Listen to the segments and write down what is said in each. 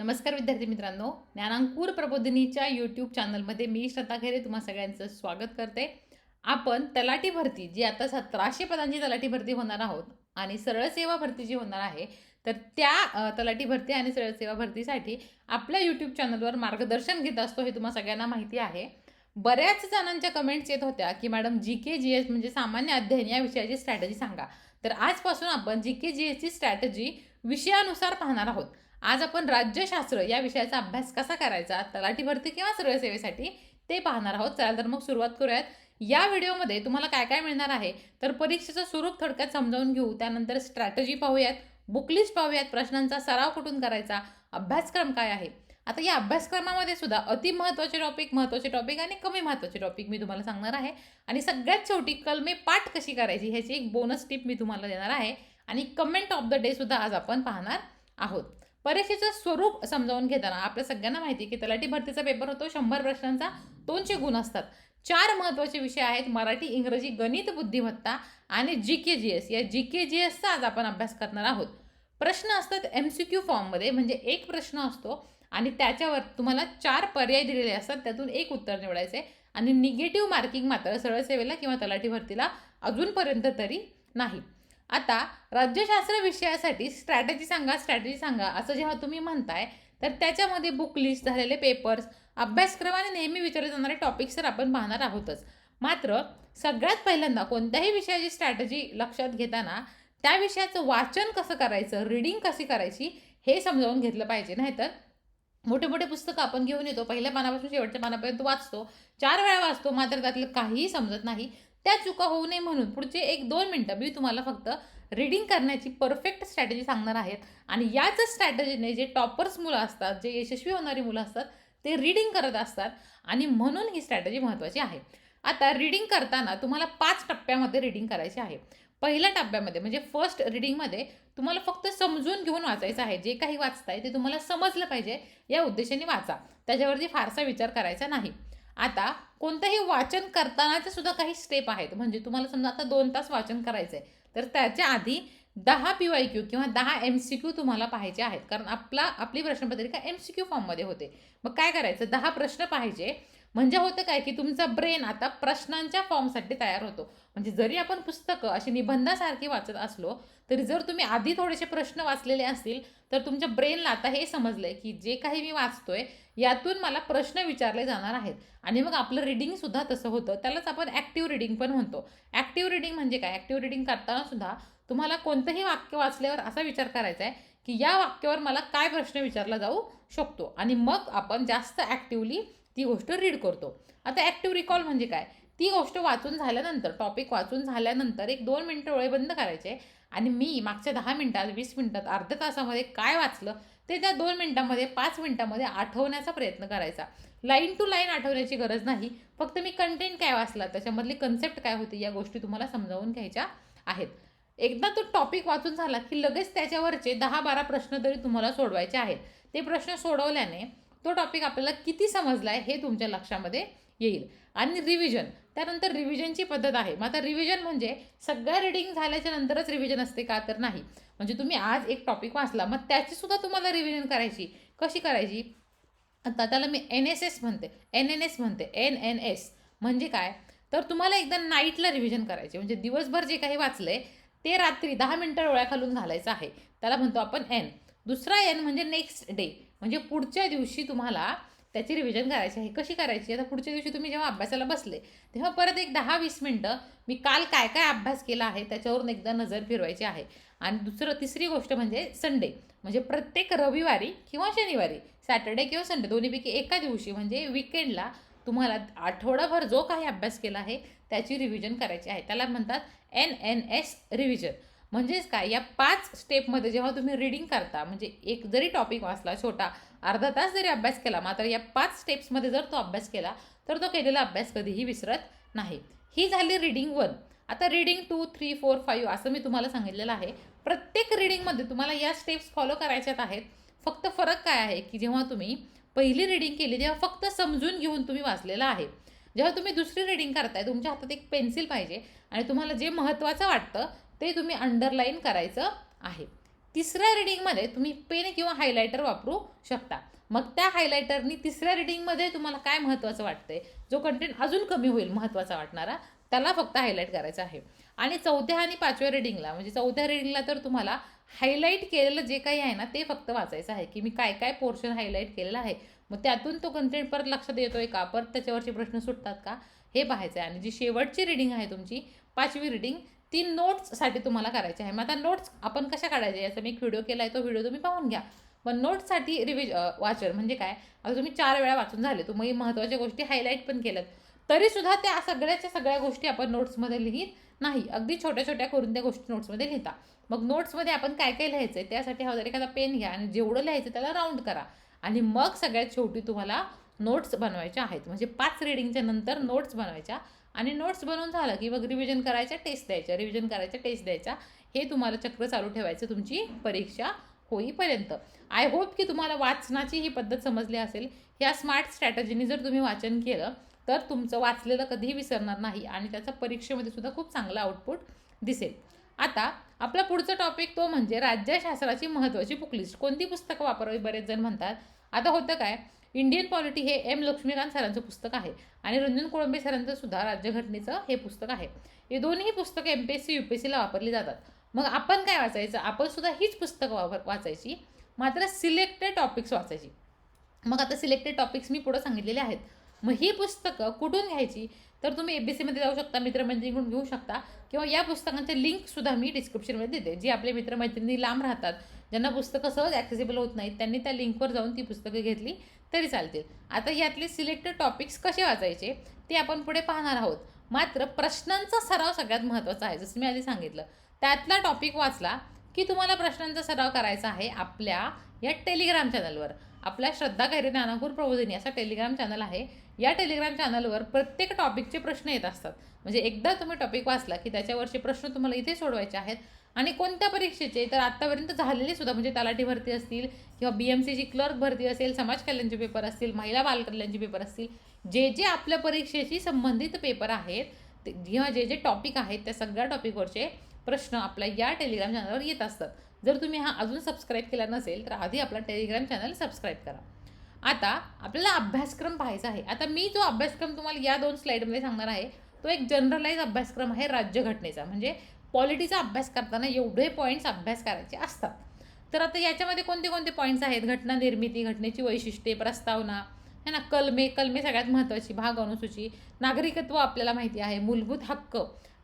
नमस्कार विद्यार्थी मित्रांनो ज्ञानांकुर प्रबोधिनीच्या यूट्यूब चॅनलमध्ये मी श्रद्धा खेरे तुम्हा सगळ्यांचं स्वागत करते. आपण तलाठी भरती जी आता सतराशे पदांची तलाठी भरती होणार आहोत आणि सरळ सेवा भरती जी होणार आहे तर त्या तलाठी भरती आणि सरळ सेवा भरतीसाठी आपल्या यूट्यूब चॅनलवर मार्गदर्शन घेत असतो हे तुम्हा सगळ्यांना माहिती आहे. बऱ्याच जणांच्या कमेंट्स येत होत्या की मॅडम जी के जी एस म्हणजे सामान्य अध्ययन या विषयाची स्ट्रॅटजी सांगा. तर आजपासून आपण जी के जी एसची स्ट्रॅटजी विषयानुसार पाहणार आहोत. आज आपण राज्यशास्त्र या विषयाचा अभ्यास कसा करायचा तलाठी भरती किंवा सरळ सेवेसाठी ते पाहणार आहोत. चला तर मग सुरुवात करूयात. या व्हिडिओमध्ये तुम्हाला काय काय मिळणार आहे तर परीक्षेचं स्वरूप थोडक्यात समजावून घेऊ. त्यानंतर स्ट्रॅटजी पाहूयात बुकलिस्ट पाहूयात प्रश्नांचा सराव कुठून करायचा अभ्यासक्रम काय आहे. आता या अभ्यासक्रमामध्ये सुद्धा अति महत्त्वाचे टॉपिक महत्त्वाचे टॉपिक आणि कमी महत्त्वाचे टॉपिक मी तुम्हाला सांगणार आहे. आणि सगळ्यात शेवटी कलमे पाठ कशी करायची ह्याची एक बोनस टिप मी तुम्हाला देणार आहे. आणि कमेंट ऑफ द डे सुद्धा आज आपण पाहणार आहोत. परीक्षेचं स्वरूप समजावून घेताना आपल्या सगळ्यांना माहिती की तलाठी भरतीचा पेपर होतो शंभर प्रश्नांचा दोनशे गुण असतात. चार महत्त्वाचे विषय आहेत मराठी इंग्रजी गणित बुद्धिमत्ता आणि जी के जी एस या जी के जी एसचा आज आपण अभ्यास करणार आहोत. प्रश्न असतात एम सी क्यू फॉर्ममध्ये म्हणजे एक प्रश्न असतो आणि त्याच्यावर तुम्हाला चार पर्याय दिलेले असतात त्यातून एक उत्तर निवडायचे आणि निगेटिव्ह मार्किंग मात्र सरळ सेवेला किंवा तलाठी भरतीला अजूनपर्यंत तरी नाही. आता राज्यशास्त्र विषयासाठी स्ट्रॅटेजी सांगा स्ट्रॅटेजी सांगा असं जेव्हा तुम्ही म्हणताय तर त्याच्यामध्ये बुक लिस्ट झालेले पेपर्स अभ्यासक्रमाने आणि नेहमी विचारले जाणारे टॉपिक्स तर आपण पाहणार आहोतच. मात्र सगळ्यात पहिल्यांदा कोणत्याही विषयाची स्ट्रॅटेजी लक्षात घेताना त्या विषयाचं वाचन कसं करायचं रीडिंग कशी करायची हे समजावून घेतलं पाहिजे. नाहीतर मोठे मोठे पुस्तकं आपण घेऊन येतो पहिल्या पानापासून शेवटच्या पानापर्यंत वाचतो चार वेळा वाचतो मात्र त्यातलं काहीही समजत नाही. त्या चुका होऊ नये म्हणून. पुढचे एक दोन मिनटं मी तुम्हाला फक्त रीडिंग करण्याची परफेक्ट स्ट्रॅटेजी सांगणार आहेत. आणि याच स्ट्रॅटेजीने जे टॉपर्स मुलं असतात जे यशस्वी होणारी मुलं असतात ते रीडिंग करत असतात. आणि म्हणून ही स्ट्रॅटेजी महत्त्वाची आहे. आता रीडिंग करताना तुम्हाला पाच टप्प्यामध्ये रीडिंग करायची आहे. पहिल्या टप्प्यामध्ये म्हणजे फर्स्ट रीडिंगमध्ये तुम्हाला फक्त समजून घेऊन वाचायचं आहे. जे काही वाचताय ते तुम्हाला समजलं पाहिजे या उद्देशाने वाचा. त्याच्यावरती फारसा विचार करायचा नाही. आता कोणतंही वाचन करतानाचे सुद्धा काही स्टेप आहेत. म्हणजे तुम्हाला समजा आता दोन तास वाचन करायचं आहे तर त्याच्या आधी दहा पी वाय क्यू किंवा दहा एम सी क्यू तुम्हाला पाहायचे आहेत. कारण आपला आपली प्रश्नपत्रिका एम सी क्यू फॉर्ममध्ये होते. मग काय करायचं? दहा प्रश्न पाहिजे म्हणजे होतं काय की तुमचा ब्रेन आता प्रश्नांच्या फॉर्मसाठी तयार होतो. म्हणजे जरी आपण पुस्तकं अशी निबंधासारखी वाचत असलो तरी जर तुम्ही आधी थोडेसे प्रश्न वाचलेले असतील तर तुमच्या ब्रेनला आता हे समजलं आहे की जे काही मी वाचतोय यातून मला प्रश्न विचारले जाणार आहेत. आणि मग आपलं रिडिंग सुद्धा तसं होतं. त्यालाच आपण ॲक्टिव्ह रिडिंग पण म्हणतो. ॲक्टिव्ह रिडिंग म्हणजे काय? ॲक्टिव्ह रिडिंग करताना सुद्धा तुम्हाला कोणतंही वाक्य वाचल्यावर असा विचार करायचा आहे की या वाक्यावर मला काय प्रश्न विचारला जाऊ शकतो. आणि मग आपण जास्त ॲक्टिवली ती गोष्ट रीड करतो. आता ॲक्टिव्ह रिकॉल म्हणजे काय? ती गोष्ट वाचून झाल्यानंतर टॉपिक वाचून झाल्यानंतर एक दोन मिनटं डोळे बंद करायचे आणि मी मागच्या दहा मिनटात वीस मिनटात अर्ध्या तासामध्ये काय वाचलं ते त्या दोन मिनटामध्ये पाच मिनटामध्ये आठवण्याचा प्रयत्न करायचा. लाईन टू लाईन आठवण्याची गरज नाही. फक्त मी कंटेंट काय वाचला त्याच्यामधली कन्सेप्ट काय होती या गोष्टी तुम्हाला समजावून घ्यायच्या आहेत. एकदा तो टॉपिक वाचून झाला की लगेच त्याच्यावरचे दहा बारा प्रश्न तरी तुम्हाला सोडवायचे आहेत. ते प्रश्न सोडवल्याने तो टॉपिक आपल्याला किती समजला आहे हे तुमच्या लक्षामध्ये येईल. आणि रिव्हिजन त्यानंतर रिव्हिजनची पद्धत आहे. मग आता रिव्हिजन म्हणजे सगळ्या रिडिंग झाल्याच्या नंतरच रिव्हिजन असते का तर नाही. म्हणजे तुम्ही आज एक टॉपिक वाचला मग त्याचीसुद्धा तुम्हाला रिव्हिजन करायची. कशी करायची? आता त्याला मी एन एस एस म्हणते. एन एन एस म्हणते. एन एन एस म्हणजे काय? तर तुम्हाला एकदा नाईटला रिव्हिजन करायचे. म्हणजे दिवसभर जे काही वाचलंय ते रात्री दहा मिनटं डोळ्याखालून घालायचं आहे. त्याला म्हणतो आपण एन दुसरा एन म्हणजे नेक्स्ट डे म्हणजे पुढच्या दिवशी तुम्हाला त्याची रिव्हिजन करायची आहे. कशी करायची? आता पुढच्या दिवशी तुम्ही जेव्हा अभ्यासाला बसले तेव्हा परत एक दहा वीस मिनटं मी काल काय काय अभ्यास केला आहे त्याच्यावरून एकदा नजर फिरवायची आहे. आणि दुसरं तिसरी गोष्ट म्हणजे संडे म्हणजे प्रत्येक रविवारी किंवा शनिवारी सॅटर्डे किंवा संडे दोन्हीपैकी एका दिवशी म्हणजे विकेंडला तुम्हाला आठवडाभर जो काही अभ्यास केला आहे त्याची रिव्हिजन करायची आहे. त्याला म्हणतात एन एन एस रिव्हिजन म्हणजेच काय या पाच स्टेपमध्ये जेव्हा तुम्ही रिडिंग करता म्हणजे एक जरी टॉपिक वाचला छोटा अर्धा तास जरी अभ्यास केला मात्र या पाच स्टेप्समध्ये जर तो अभ्यास केला तर तो केलेला अभ्यास कधीही विसरत नाही. ही झाली रिडिंग वन आता reading two three four five असं मी तुम्हाला सांगितलेलं आहे. प्रत्येक रिडिंगमध्ये तुम्हाला या स्टेप्स फॉलो करायच्यात आहेत. फक्त फरक काय आहे की जेव्हा तुम्ही पहिली रिडिंग केली तेव्हा फक्त समजून घेऊन तुम्ही वाचलेलं आहे. जेव्हा तुम्ही दुसरी रिडिंग करताय तुमच्या हातात एक पेन्सिल पाहिजे आणि तुम्हाला जे महत्त्वाचं वाटतं ते तुम्ही अंडरलाईन करायचं आहे. तिसऱ्या रिडिंगमध्ये तुम्ही पेन किंवा हायलायटर वापरू शकता. मग त्या हायलायटरनी तिसऱ्या रिडिंगमध्ये तुम्हाला काय महत्त्वाचं वाटतंय? जो कंटेंट अजून कमी होईल महत्त्वाचा वाटणारा त्याला फक्त हायलाईट करायचं आहे. आणि चौथ्या आणि पाचव्या रिडिंगला म्हणजे चौथ्या रिडिंगला तर तुम्हाला हायलाईट केलेलं जे काही आहे ना ते फक्त वाचायचं आहे. की मी काय काय पोर्शन हायलाईट केलेलं आहे? मग त्यातून तो कंटेंट परत लक्षात येतोय का? परत त्याच्यावरचे प्रश्न सुटतात का? हे पाहायचं आहे आणि जी शेवटची रिडिंग आहे तुमची पाचवी रिडिंग ती नोट्ससाठी तुम्हाला करायची आहे. मग आता नोट्स आपण कशा काढायचे? याचा मी एक व्हिडिओ केला आहे तो व्हिडिओ तुम्ही पाहून घ्या. पण नोट्ससाठी रिव्हिज वाचन म्हणजे काय? आता तुम्ही चार वेळा वाचून झाले तुम्ही महत्त्वाच्या गोष्टी हायलाईट पण केल्यात. तरीसुद्धा त्या सगळ्याच्या सगळ्या गोष्टी आपण नोट्समध्ये लिहित नाही. अगदी छोट्या छोट्या करून त्या गोष्टी नोट्समध्ये लिहिता. मग नोट्समध्ये आपण काय काय लिहायचं आहे त्यासाठी हवं एखादा पेन घ्या आणि जेवढं लिहायचं त्याला राऊंड करा. आणि मग सगळ्यात शेवटी तुम्हाला नोट्स बनवायच्या आहेत. म्हणजे पाच रिडिंगच्या नंतर नोट्स बनवायच्या आणि नोट्स बनवून झालं की मग रिव्हिजन करायच्या टेस्ट द्यायच्या. रिव्हिजन करायच्या टेस्ट द्यायच्या. हे तुम्हाला चक्र चालू ठेवायचं तुमची परीक्षा होईपर्यंत. आय होप की तुम्हाला वाचनाची ही पद्धत समजली असेल. ह्या स्मार्ट स्ट्रॅटजीने जर तुम्ही वाचन केलं तर तुमचं वाचलेलं कधीही विसरणार नाही आणि त्याचा परीक्षेमध्ये सुद्धा खूप चांगला आउटपुट दिसेल. आता आपला पुढचा टॉपिक तो म्हणजे राज्यशास्त्राची महत्त्वाची बुकलिस्ट कोणती पुस्तकं वापरावी बरेच जण म्हणतात. आता होतं काय इंडियन पॉलिटी हे एम लक्ष्मीकांत सरांचं पुस्तक आहे आणि रंजन कोळंबे सरांचं सुद्धा राज्यघटनेचं हे पुस्तक आहे. हे दोन्ही पुस्तकं M P S C U P S सीला वापरली जातात. मग आपण काय वाचायचं? आपण सुद्धा हीच पुस्तकं वापर वाचायची. मात्र सिलेक्टेड टॉपिक्स वाचायची. मग आता सिलेक्टेड टॉपिक्स मी पुढं सांगितलेले आहेत. मग ही पुस्तकं कुठून घ्यायची? तर तुम्ही ए बी सीमध्ये जाऊ शकता मित्रमैत्रिणीकडून घेऊ शकता किंवा या पुस्तकांचे लिंकसुद्धा मी डिस्क्रिप्शनमध्ये देते. जी आपले मित्रमैत्रिणी लांब राहतात ज्यांना पुस्तकं सहज ॲक्सेसिबल होत नाहीत त्यांनी त्या लिंकवर जाऊन ती पुस्तकं घेतली. तरी चालतील. आता यातले सिलेक्टेड टॉपिक्स कसे वाचायचे ते आपण पुढे पाहणार आहोत. मात्र प्रश्नांचा सराव सगळ्यात महत्त्वाचा आहे जसं मी आधी सांगितलं. त्यातला टॉपिक वाचला की तुम्हाला प्रश्नांचा सराव करायचा आहे आपल्या या टेलिग्राम चॅनलवर आपल्या श्रद्धा खैरे ज्ञानापूर प्रबोधिनी असा टेलिग्राम चॅनल आहे. या टेलिग्राम चॅनलवर प्रत्येक टॉपिकचे प्रश्न येत असतात. म्हणजे एकदा तुम्ही टॉपिक वाचला की त्याच्यावरचे प्रश्न तुम्हाला इथे सोडवायचे आहेत. आणि कोणत्या परीक्षेचे? तर आत्तापर्यंत झालेले सुद्धा म्हणजे तलाठी भरती असतील किंवा बी एम सीची क्लर्क भरती असेल समाज कल्याणचे पेपर असतील महिला बालकल्याणचे पेपर असतील जे जे आपल्या परीक्षेशी संबंधित पेपर आहेत ते किंवा जे जे टॉपिक आहेत त्या सगळ्या टॉपिकवरचे प्रश्न आपल्या या टेलिग्राम चॅनलवर येत असतात. जर तुम्ही हा अजून सबस्क्राईब केला नसेल तर आधी आपला टेलिग्राम चॅनल सबस्क्राईब करा. आता आपल्याला अभ्यासक्रम पाहायचा आहे. आता मी जो अभ्यासक्रम तुम्हाला या दोन स्लाईडमध्ये सांगणार आहे तो एक जनरलाइज अभ्यासक्रम आहे राज्यघटनेचा. म्हणजे पॉलिटीचा अभ्यास करताना एवढे पॉईंट्स अभ्यास करायचे असतात. तर आता याच्यामध्ये कोणते कोणते पॉईंट्स आहेत? घटना निर्मिती घटनेची वैशिष्ट्ये प्रस्तावना है ना? कलमे कलमे सगळ्यात महत्त्वाची भाग अनुसूची नागरिकत्व आपल्याला माहिती आहे मूलभूत हक्क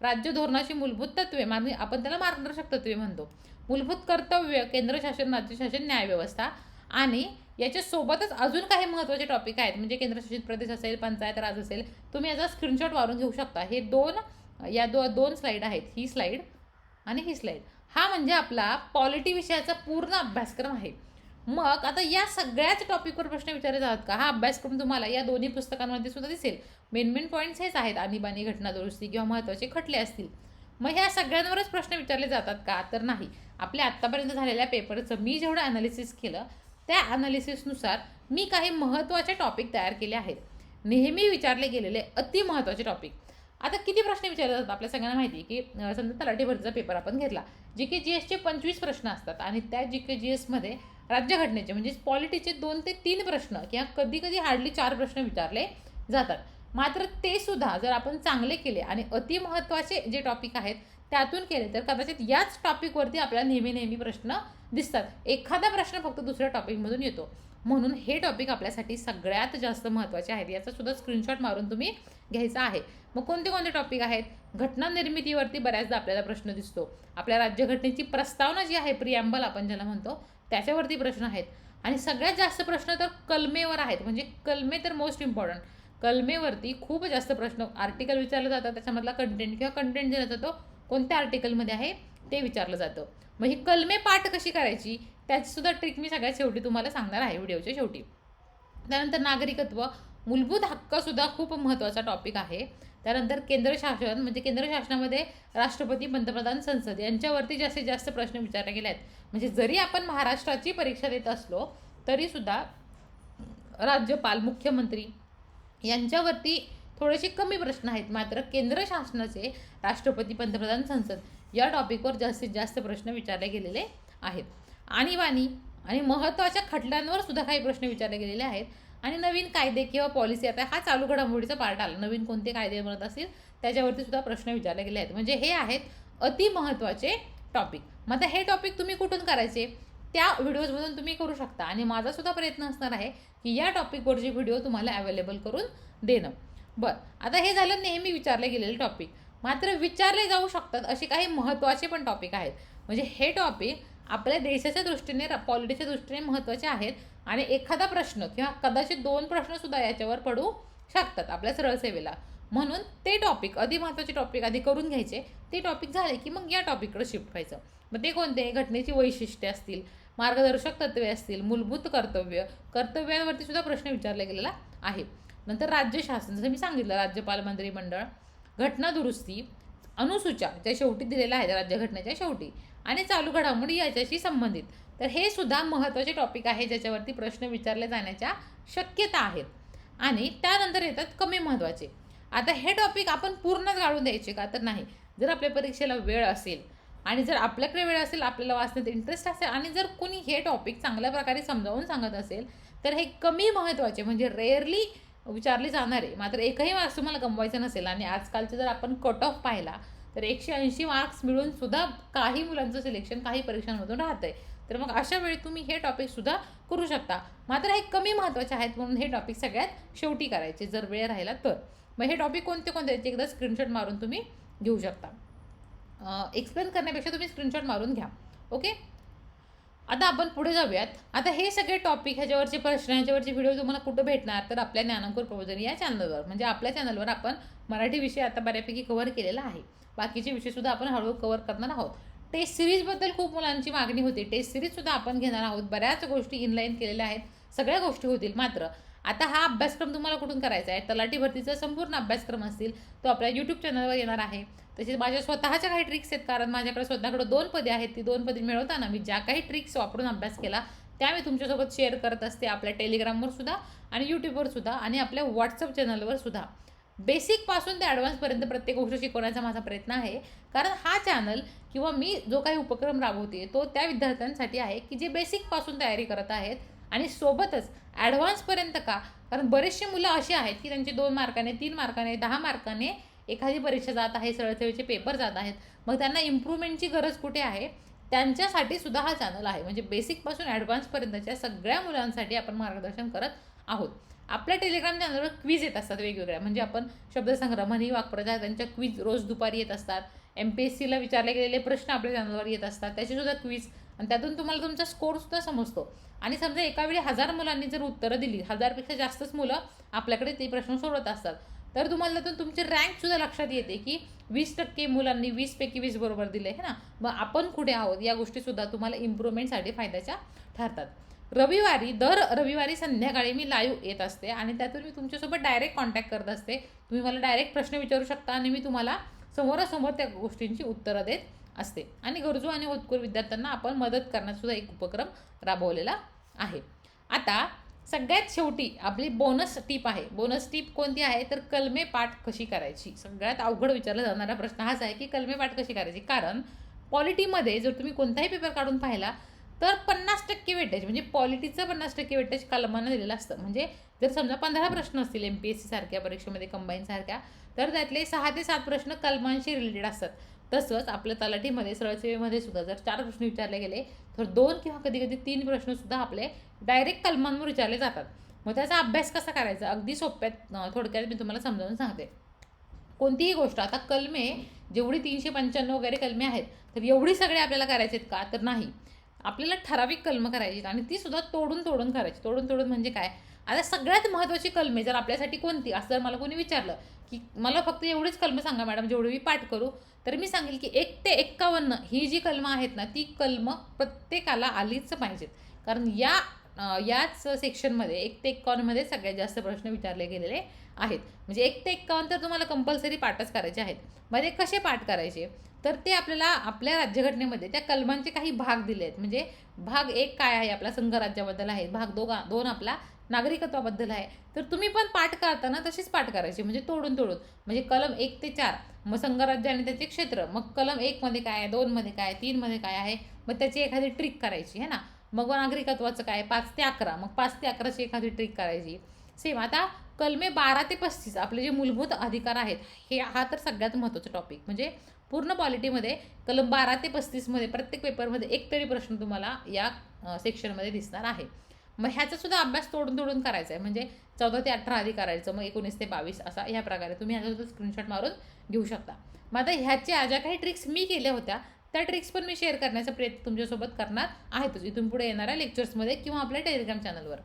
राज्य धोरणाची मूलभूत तत्वे मानवी आपण त्याला मार्गदर्शक तत्वे म्हणतो. मूलभूत कर्तव्य केंद्र शासन राज्य शासन न्यायव्यवस्था आणि याच्यासोबतच अजून काही महत्त्वाचे टॉपिक आहेत. म्हणजे केंद्रशासित प्रदेश असेल पंचायत राज असेल तुम्ही याचा स्क्रीनशॉट मारून घेऊ शकता. हे दोन या दो दोन स्लाईड आहेत. ही स्लाईड आणि ही स्लाईड हा म्हणजे आपला पॉलिटी विषयाचा पूर्ण अभ्यासक्रम आहे. मग आता या सगळ्याच टॉपिकवर प्रश्न विचारले जातात का? हा अभ्यासक्रम तुम्हाला या दोन्ही पुस्तकांमध्ये सुद्धा दिसेल. मेन मेन पॉईंट्स हेच आहेत. आणीबाणी घटना दुरुस्ती किंवा महत्त्वाचे खटले असतील. मग ह्या सगळ्यांवरच प्रश्न विचारले जातात का? तर नाही. आपल्या आत्तापर्यंत झालेल्या पेपरचं मी जेवढं ॲनालिसिस केलं त्या ॲनालिसिसनुसार मी काही महत्त्वाचे टॉपिक तयार केले आहेत. नेहमी विचारले गेलेले अति महत्त्वाचे टॉपिक आता किती प्रश्न विचारले जातात आपल्या सगळ्यांना माहिती आहे की समजा तलाठी भरतीचा पेपर आपण घेतला. जी के जी एसचे पंचवीस प्रश्न असतात आणि त्या जी के जी एसमध्ये राज्यघटनेचे म्हणजे पॉलिटीचे दोन ते तीन प्रश्न किंवा कधी कधी हार्डली चार प्रश्न विचारले जातात. मात्र ते सुद्धा जर आपण चांगले केले आणि अति महत्त्वाचे जे टॉपिक आहेत त्यातून केले तर कदाचित याच टॉपिकवरती आपल्याला नेहमी नेहमी प्रश्न दिसतात. एखादा प्रश्न फक्त दुसऱ्या टॉपिकमधून येतो. म्हणून हे टॉपिक आपल्यासाठी सगळ्यात जास्त महत्त्वाचे आहेत. याचासुद्धा स्क्रीनशॉट मारून तुम्ही घ्यायचा आहे. मग कोणते कोणते टॉपिक आहेत? घटना निर्मितीवरती बऱ्याचदा आपल्याला प्रश्न दिसतो. आपल्या राज्यघटनेची प्रस्तावना जी आहे प्रियांबल आपण ज्याला म्हणतो त्याच्यावरती प्रश्न आहेत. आणि सगळ्यात जास्त प्रश्न तर कलमेवर आहेत. म्हणजे कलमे तर मोस्ट इम्पॉर्टंट कलमेवरती खूप जास्त प्रश्न आर्टिकल विचारलं जातात. त्याच्यामधला कंटेंट किंवा कंटेंट दिला जातो कोणत्या आर्टिकलमध्ये आहे? ते विचारलं जातं. मग ही कलमे पाठ कशी करायची? त्याचीसुद्धा ट्रिक मी सगळ्यात शेवटी तुम्हाला सांगणार आहे व्हिडिओच्या शेवटी. त्यानंतर नागरिकत्व. मूलभूत हक्कसुद्धा खूप महत्त्वाचा टॉपिक आहे. त्यानंतर केंद्र शासन म्हणजे केंद्र शासनामध्ये राष्ट्रपती पंतप्रधान संसद यांच्यावरती जास्तीत जास्त प्रश्न विचारले गेले आहेत. म्हणजे जरी आपण महाराष्ट्राची परीक्षा देत असलो तरीसुद्धा राज्यपाल मुख्यमंत्री यांच्यावरती थोडेसे कमी प्रश्न आहेत. मात्र केंद्र शासनाचे राष्ट्रपती पंतप्रधान संसद या टॉपिकवर जास्तीत जास्त प्रश्न विचारले गेलेले आहेत. आणीबाणी आणि महत्त्वाच्या खटल्यांवर सुद्धा काही प्रश्न विचारले गेलेले आहेत. आणि नवीन कायदे किंवा पॉलिसी आता हा चालू घडामोडीचा पार्ट आला. नवीन कोणते कायदे बनत असतील त्याच्यावरती सुद्धा प्रश्न विचारले गेले आहेत. म्हणजे हे आहेत अति महत्त्वाचे टॉपिक मग आता हे टॉपिक तुम्ही कुठून करायचे? त्या व्हिडिओजमधून तुम्ही करू शकता. आणि माझा सुद्धा प्रयत्न असणार आहे की या टॉपिकवरचे व्हिडिओ तुम्हाला अवेलेबल करून देणं. बरं. आता हे झालं नेहमी विचारले गेलेले टॉपिक मात्र विचारले जाऊ शकतात असे काही महत्त्वाचे पण टॉपिक आहेत. म्हणजे हे टॉपिक आपल्या देशाच्या दृष्टीने पॉलिटीच्या दृष्टीने महत्त्वाचे आहेत आणि एखादा प्रश्न किंवा कदाचित दोन प्रश्नसुद्धा याच्यावर पडू शकतात आपल्या सरळ सेवेला म्हणून ते टॉपिक अधिक महत्त्वाचे टॉपिक आधी करून घ्यायचे. ते टॉपिक झाले की मग या टॉपिककडे शिफ्ट व्हायचं. मग ते कोणते? घटनेची वैशिष्ट्ये असतील मार्गदर्शक तत्वे असतील मूलभूत कर्तव्य कर्तव्यांवरती सुद्धा प्रश्न विचारला गेलेला आहे. नंतर राज्य शासन जसं मी सांगितलं राज्यपाल मंत्रिमंडळ घटना दुरुस्ती ज्या शेवटी दिलेल्या आहेत राज्यघटनेच्या शेवटी आणि चालू घडामोडी याच्याशी संबंधित. तर हे सुद्धा महत्त्वाचे टॉपिक आहे ज्याच्यावरती प्रश्न विचारले जाण्याच्या शक्यता आहेत. आणि त्यानंतर येतात कमी महत्त्वाचे. आता हे टॉपिक आपण पूर्णच गाळून द्यायचे का तर नाही. जर आपल्या परीक्षेला वेळ असेल आणि जर आपल्याकडे वेळ असेल आपल्याला वाचण्यात इंटरेस्ट असेल आणि जर कोणी हे टॉपिक चांगल्या प्रकारे समजावून सांगत असेल तर हे कमी महत्त्वाचे म्हणजे रेअरली विचारले आहे. मात्र एकही मार्क्स तुम्हाला गमवायचं नसेल आणि आजकालचे जर आपण कट ऑफ पाहिला तर एकशे ऐंशी मार्क्स मिळून सुद्धा काही मुलांचं सिलेक्शन काही परीक्षांमधून राहतंय. तर मग अशा वेळी तुम्ही हे टॉपिकसुद्धा करू शकता. मात्र हे कमी महत्त्वाचे आहेत म्हणून हे टॉपिक सगळ्यात शेवटी करायचे जर वेळ राहिला तर. मग हे टॉपिक कोणते कोणते आहेत एकदा स्क्रीनशॉट मारून तुम्ही घेऊ शकता. एक्सप्लेन करण्यापेक्षा तुम्ही स्क्रीनशॉट मारून घ्या. ओके आता आपण पुढे जाऊयात. आता हे सगळे टॉपिक ह्याच्यावरचे प्रश्न ह्याच्यावरचे व्हिडिओ तुम्हाला कुठं भेटणार? तर आपल्या ज्ञानांकुर प्रबोधन या चॅनलवर म्हणजे आपल्या चॅनलवर आपण मराठी विषय आता बऱ्यापैकी कव्हर केलेला आहे. बाकीचे विषयसुद्धा आपण हळूहळू कव्हर करणार आहोत. टेस्ट सिरीजबद्दल खूप मुलांची मागणी होती. टेस्ट सिरीजसुद्धा आपण घेणार आहोत. बऱ्याच गोष्टी इनलाईन केलेल्या आहेत. सगळ्या गोष्टी होतील मात्र. आता हा अभ्यासक्रम तुम्हाला कुठून करायचा आहे? तलाठी भरतीचा संपूर्ण अभ्यासक्रम असतील तो आपल्या यूट्यूब चॅनलवर येणार आहे. तसेच माझ्या स्वतःच्या काही ट्रिक्स आहेत कारण माझ्याकडे स्वतःकडे दोन पदे आहेत ती दोन पदे मिळवताना मी ज्या काही ट्रिक्स वापरून अभ्यास केला त्या मी तुमच्यासोबत शेअर करत असते आपल्या टेलिग्रामवर सुद्धा आणि यूट्यूबवर सुद्धा आणि आपल्या व्हॉट्सअप चॅनलवर सुद्धा. बेसिकपासून ते ॲडव्हान्सपर्यंत प्रत्येक गोष्ट शिकवण्याचा माझा प्रयत्न आहे कारण हा चॅनल किंवा मी जो काही उपक्रम राबवते तो त्या विद्यार्थ्यांसाठी आहे की जे बेसिकपासून तयारी करत आहेत आणि सोबतच ॲडव्हान्सपर्यंत का? कारण बरेचसे मुलं असे आहेत की त्यांचे दोन मार्काने तीन मार्काने दहा मार्काने एखादी परीक्षा जात आहे सरळसेवेचे पेपर जात आहेत मग त्यांना इम्प्रूव्हमेंटची गरज कुठे आहे? त्यांच्यासाठी सुद्धा हा चॅनल आहे. म्हणजे बेसिकपासून ॲडव्हान्सपर्यंतच्या सगळ्या मुलांसाठी आपण मार्गदर्शन करत आहोत. आपल्या टेलिग्राम चॅनलवर क्विज येत असतात वेगवेगळ्या. म्हणजे आपण शब्दसंग्रह म्हणी वाक्प्रचार त्यांच्या क्विज रोज दुपारी येत असतात. एम पी एस सीला विचारले गेलेले प्रश्न आपल्या चॅनलवर येत असतात. त्याचीसुद्धा क्वीज आणि त्यातून तुम्हाला तुमचा स्कोरसुद्धा समजतो. आणि समजा एकावेळी हजार मुलांनी जर उत्तरं दिली हजारपेक्षा जास्तच मुलं आपल्याकडे ते प्रश्न सोडवत असतात. तर तुम्हाला त्यातून तुमची रँकसुद्धा लक्षात येते की वीस टक्के मुलांनी वीसपैकी वीस बरोबर दिले आहे ना? मग आपण कुठे आहोत? या गोष्टीसुद्धा तुम्हाला इम्प्रूव्हमेंटसाठी फायद्याच्या ठरतात. रविवारी दर रविवारी संध्याकाळी मी लाईव्ह येत असते आणि त्यातून मी तुमच्यासोबत डायरेक्ट कॉन्टॅक्ट करत असते. तुम्ही मला डायरेक्ट प्रश्न विचारू शकता आणि मी तुम्हाला समोरासमोर त्या गोष्टींची उत्तरं देत असते. आणि गरजू आणि होतकूर विद्यार्थ्यांना आपण मदत करण्यासुद्धा एक उपक्रम राबवलेला आहे. आता सगळ्यात शेवटी आपली बोनस टीप आहे. बोनस टीप कोणती आहे? तर कलमे पाठ कशी करायची? सगळ्यात अवघड विचारला जाणारा प्रश्न हाच आहे की कलमे पाठ कशी करायची? कारण पॉलिटीमध्ये जर तुम्ही कोणताही पेपर काढून पाहिला तर पन्नास टक्के वेटेज म्हणजे पॉलिटीचं पन्नास टक्के वेटेज कलमानं दिलेलं असतं. म्हणजे जर समजा पंधरा प्रश्न असतील एम पी एस सी सारख्या परीक्षेमध्ये कंबाईनसारख्या तर त्यातले सहा ते सात प्रश्न कलमांशी रिलेटेड असतात. तसंच आपल्या तलाठीमध्ये सरळसेवेमध्ये सुद्धा जर चार प्रश्न विचारले गेले तर दोन किंवा कधी कधी तीन प्रश्नसुद्धा आपले डायरेक्ट कलमांवर विचारले जातात. मग त्याचा अभ्यास कसा करायचा? अगदी सोप्यात थोडक्यात मी तुम्हाला समजावून सांगते. कोणतीही गोष्ट आता कलमे जेवढी तीनशे पंच्याण्णव वगैरे कलमे आहेत तर एवढी सगळे आपल्याला करायचे आहेत का? तर नाही. आपल्याला ठराविक कलमं करायची आणि ती सुद्धा तोडून तोडून करायची. तोडून तोडून म्हणजे काय? आता सगळ्यात महत्त्वाची कलमे जर आपल्यासाठी कोणती? असं जर मला कोणी विचारलं की मला फक्त एवढीच कलमं सांगा मॅडम जेवढी मी पाठ करू. तर मी सांगेल की एक ते एक्कावन्न ही जी कलमं आहेत ना ती कलमं प्रत्येकाला आलीच पाहिजेत. कारण या याच सेक्शनमध्ये एक ते एक्कावन्नमध्ये सगळ्यात जास्त प्रश्न विचारले गेलेले आहेत. म्हणजे एक ते एक्कावन्न तर तुम्हाला कंपल्सरी पाठच करायचे आहेत. मध्ये कसे पाठ करायचे? तर ते आपल्याला आपल्या राज्यघटनेमध्ये त्या कलमांचे काही भाग दिले आहेत म्हणजे भाग एक काय आहे आपला? संघराज्याबद्दल आहे. भाग दोघा दोन आपला नागरिकत्वाबद्दल आहे. तर तुम्ही पण पाठ करताना तशीच पाठ करायची म्हणजे तोडून तोडून. म्हणजे कलम एक ते चार मग संघराज्य आणि त्याचे क्षेत्र मग कलम एकमध्ये काय आहे दोनमध्ये काय आहे तीनमध्ये काय आहे मग त्याची एखादी ट्रिक करायची आहे ना? मग नागरिकत्वाचं काय पाच ते अकरा मग पाच ते अकराची एखादी ट्रिक करायची. सेम आता कलमे बारा ते पस्तीस आपले जे मूलभूत अधिकार आहेत हे हा तर सगळ्यात महत्त्वाचा टॉपिक म्हणजे पूर्ण पॉलिटीमध्ये कलम बारा ते पस्तीसमध्ये प्रत्येक पेपरमध्ये एक तरी प्रश्न तुम्हाला या सेक्शनमध्ये दिसणार आहे. मग ह्याचा सुद्धा अभ्यास तोडून तोडून करायचा आहे म्हणजे चौदा ते अठरा आधी करायचं मग एकोणीस ते बावीस असा ह्या प्रकारे तुम्ही ह्याचा सुद्धा स्क्रीनशॉट मारून घेऊ शकता. मग आता ह्याच्या ज्या काही ट्रिक्स मी केल्या होत्या त्या ट्रिक्स पण मी शेअर करण्याचा प्रयत्न तुमच्यासोबत करणार आहेतच इथून पुढे येणाऱ्या लेक्चर्समध्ये किंवा आपल्या टेलिग्राम चॅनलवर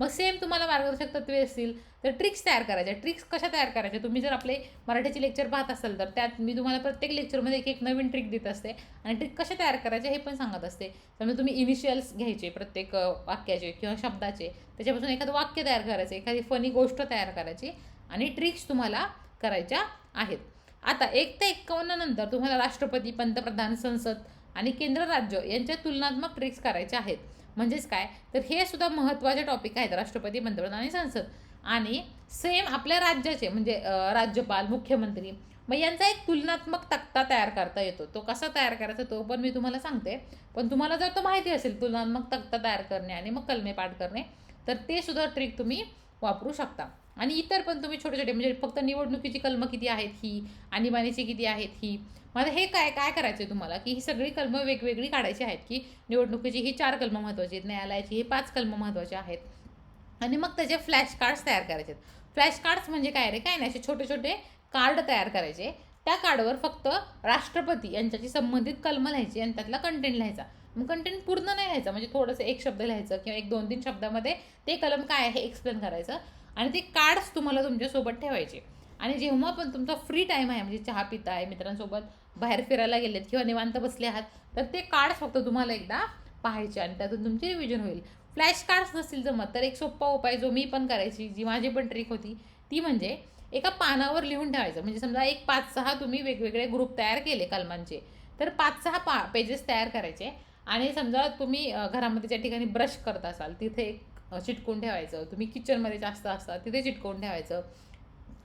मग सेम तुम्हाला मार्गदर्शक तत्वे असतील तर ट्रिक्स तयार करायच्या. ट्रिक्स कशा तयार करायच्या? तुम्ही जर आपले मराठीचे लेक्चर पाहत असाल तर त्यात मी तुम्हाला प्रत्येक लेक्चरमध्ये एक एक नवीन ट्रिक देत असते. आणि ट्रिक कशा तयार करायच्या हे पण सांगत असते. त्यामुळे तुम्ही इनिशियल्स घ्यायचे प्रत्येक वाक्याचे किंवा शब्दाचे. त्याच्यापासून एखादं वाक्य तयार करायचं एखादी फनी गोष्ट तयार करायची आणि ट्रिक्स तुम्हाला करायच्या आहेत. आता एक ते एक्कावन्न नंतर तुम्हाला राष्ट्रपती पंतप्रधान संसद आणि केंद्र राज्य यांच्या तुलनात्मक ट्रिक्स करायच्या आहेत. म्हणजेच काय? तर हे सुद्धा महत्त्वाचे टॉपिक आहेत राष्ट्रपती पंतप्रधान आणि संसद. आणि सेम आपल्या राज्याचे म्हणजे राज्यपाल मुख्यमंत्री मग यांचा एक तुलनात्मक तक्ता तयार करता येतो. तो कसा तयार करायचा तो पण मी तुम्हाला सांगते. पण तुम्हाला जर तो माहिती असेल तुलनात्मक तक्ता तयार करणे आणि मग कलमे पाठ करणे तर ते सुद्धा ट्रिक तुम्ही वापरू शकता. आणि इतर पण तुम्ही छोटे छोटे म्हणजे फक्त निवडणुकीची कलमं किती आहेत ही आणीबाणीची किती आहेत ही. मला हे काय काय करायचं आहे तुम्हाला की ही सगळी कलमं वेगवेगळी काढायची आहेत की निवडणुकीची ही चार कलमं महत्त्वाची आहेत न्यायालयाची ही पाच कलमं महत्त्वाची आहेत. आणि मग त्याचे फ्लॅश कार्ड्स तयार करायचे आहेत. फ्लॅश कार्ड्स म्हणजे काय रे? काय नाही असे छोटे छोटे कार्ड तयार करायचे. त्या कार्डवर फक्त राष्ट्रपती यांच्याशी संबंधित कलमं लिहायची आणि त्यातला कंटेंट लिहायचा. मग कंटेंट पूर्ण नाही लिहायचा म्हणजे थोडंसं एक शब्द लिहायचं किंवा एक दोन तीन शब्दामध्ये ते कलम काय आहे एक्सप्लेन करायचं. आणि ते कार्ड्स तुम्हाला तुमच्यासोबत ठेवायचे. आणि जेव्हा पण तुमचा फ्री टाईम आहे म्हणजे चहा पिता आहे मित्रांसोबत बाहेर फिरायला गेलेत किंवा निवांत बसले आहात तर ते कार्ड्स फक्त तुम्हाला एकदा पाहायचे आणि त्यातून तुमचे रिव्हिजन होईल. फ्लॅश कार्ड्स नसतील जमत तर एक सोप्पा उपाय जो मी पण करायची जी माझी पण ट्रिक होती ती म्हणजे एका पानावर लिहून ठेवायचं. म्हणजे समजा एक पाच सहा तुम्ही वेगवेगळे ग्रुप तयार केले कलमांचे तर पाच सहा पा पेजेस तयार करायचे. आणि समजा तुम्ही घरामध्ये ज्या ठिकाणी ब्रश करत असाल तिथे एक चिटकून ठेवायचं. तुम्ही किचनमध्ये जास्त असता तिथे चिटकवून ठेवायचं.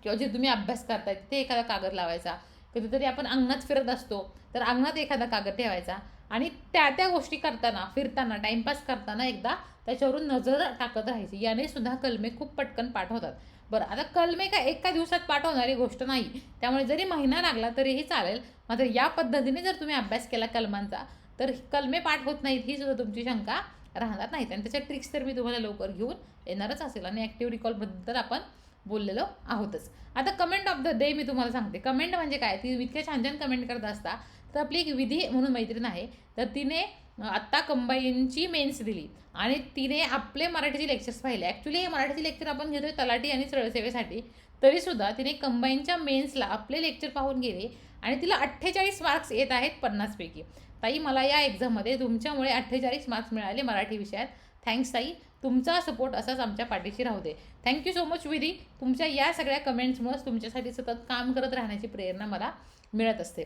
किंवा जे तुम्ही अभ्यास करताय तिथे एखादा कागद लावायचा. कधीतरी आपण अंगणात फिरत असतो तर अंगणात एखादा कागद ठेवायचा. आणि त्या त्या गोष्टी करताना फिरताना टाइमपास करताना एकदा त्याच्यावरून नजर टाकत राहायची. याने सुद्धा कलमे खूप पटकन पाठ होतात. बरं आता कलमे काय एका दिवसात पाठवणारी गोष्ट नाही. त्यामुळे जरी महिना लागला तरीही चालेल. मात्र या पद्धतीने जर तुम्ही अभ्यास केला कलमांचा तर कलमे पाठ होत नाहीत ही सुद्धा तुमची शंका राहणार नाहीत. आणि त्याच्या ट्रिक्स तर मी तुम्हाला लवकर घेऊन येणारच असेल. आणि ॲक्टिव्ह रिकॉलबद्दल आपण बोललेलो आहोतच. आता कमेंट ऑफ द डे मी तुम्हाला सांगते. कमेंट म्हणजे काय? ती इतक्या छान छान कमेंट करत असता तर आपली एक विधी म्हणून मैत्रीण आहे. तर तिने आत्ता कंबाईनची मेन्स दिली. आणि तिने आपले मराठीचे लेक्चर्स पाहिले. ॲक्च्युली हे मराठीचे लेक्चर आपण घेतोय तलाठी आणि सरळसेवेसाठी. तरीसुद्धा तिने कंबाईनच्या मेन्सला आपले लेक्चर पाहून गेले. आणि तिला अठ्ठेचाळीस मार्क्स येत आहेत पन्नासपैकी. ताई मला या एक्झाममध्ये तुमच्यामुळे अठ्ठेचाळीस मार्क्स मिळाले मराठी विषयात. थँक्स ताई. तुमचा सपोर्ट असाच आमच्या पाठीशी राहू दे. थँक्यू सो मच विधी. तुमच्या या सगळ्या कमेंट्समुळेच तुमच्यासाठी सतत काम करत राहण्याची प्रेरणा मला मिळत असते.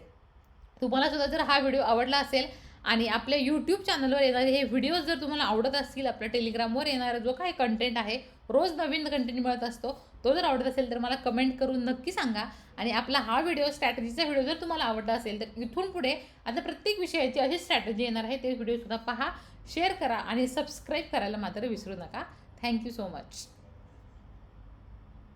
तुम्हाला सुद्धा जर हा व्हिडिओ आवडला असेल आणि आपल्या यूट्यूब चॅनलवर येणारे हे व्हिडिओज जर तुम्हाला आवडत असतील आपल्या टेलिग्रामवर येणारा जो काही कंटेंट आहे रोज नवीन कंटेंट मिळत असतो तो जर आवडत असेल तर मला कमेंट करून नक्की सांगा. आणि आपला हा व्हिडिओ स्ट्रॅटजीचा व्हिडिओ जर तुम्हाला आवडला असेल तर इथून पुढे आता प्रत्येक विषयाची अशी स्ट्रॅटजी येणार आहे ते व्हिडिओसुद्धा पहा शेअर करा आणि सबस्क्राईब करायला मात्र विसरू नका. Thank you so much